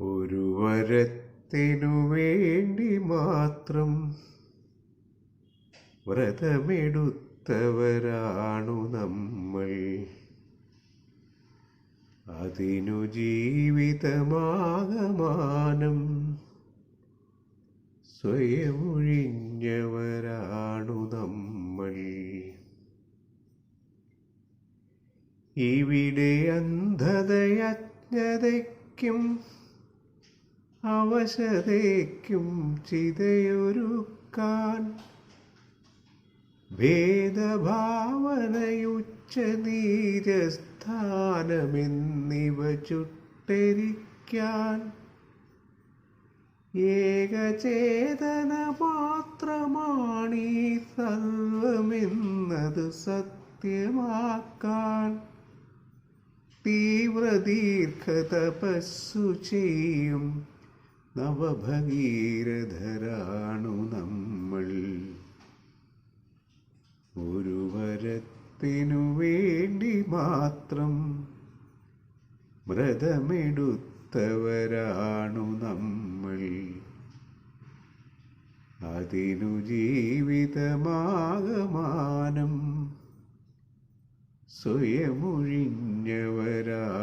ഒരു വരത്തിനു വേണ്ടി മാത്രം വ്രതമെടുത്തവരാണു നമ്മൾ. അതിനു ജീവിതമാകമാനം സ്വയമൊഴിഞ്ഞവരാണു നമ്മൾ. ഇവിടെ അന്ധതയജ്ഞതയ്ക്കും അവശതയ്ക്കും ചിതയൊരുക്കാൻ. ഭേദഭാവനയുച്ച നീരസ്ഥാനമെന്നിവ ചുട്ടരിക്കാൻ. ഏകചേതന മാത്രമാണീ സർവമെന്നത് സത്യമാക്കാൻ. തീവ്രദീർഘതപസ്സു ചെയ്യും നവഭഗീരഥരാണു നമ്മൾ. ഒരു വരത്തിനു വേണ്ടി മാത്രം വ്രതമെടുത്തവരാണു നമ്മൾ. അതിനു ജീവിതമാകമാനം സ്വയമൊഴിഞ്ഞവരാണു നമ്മൾ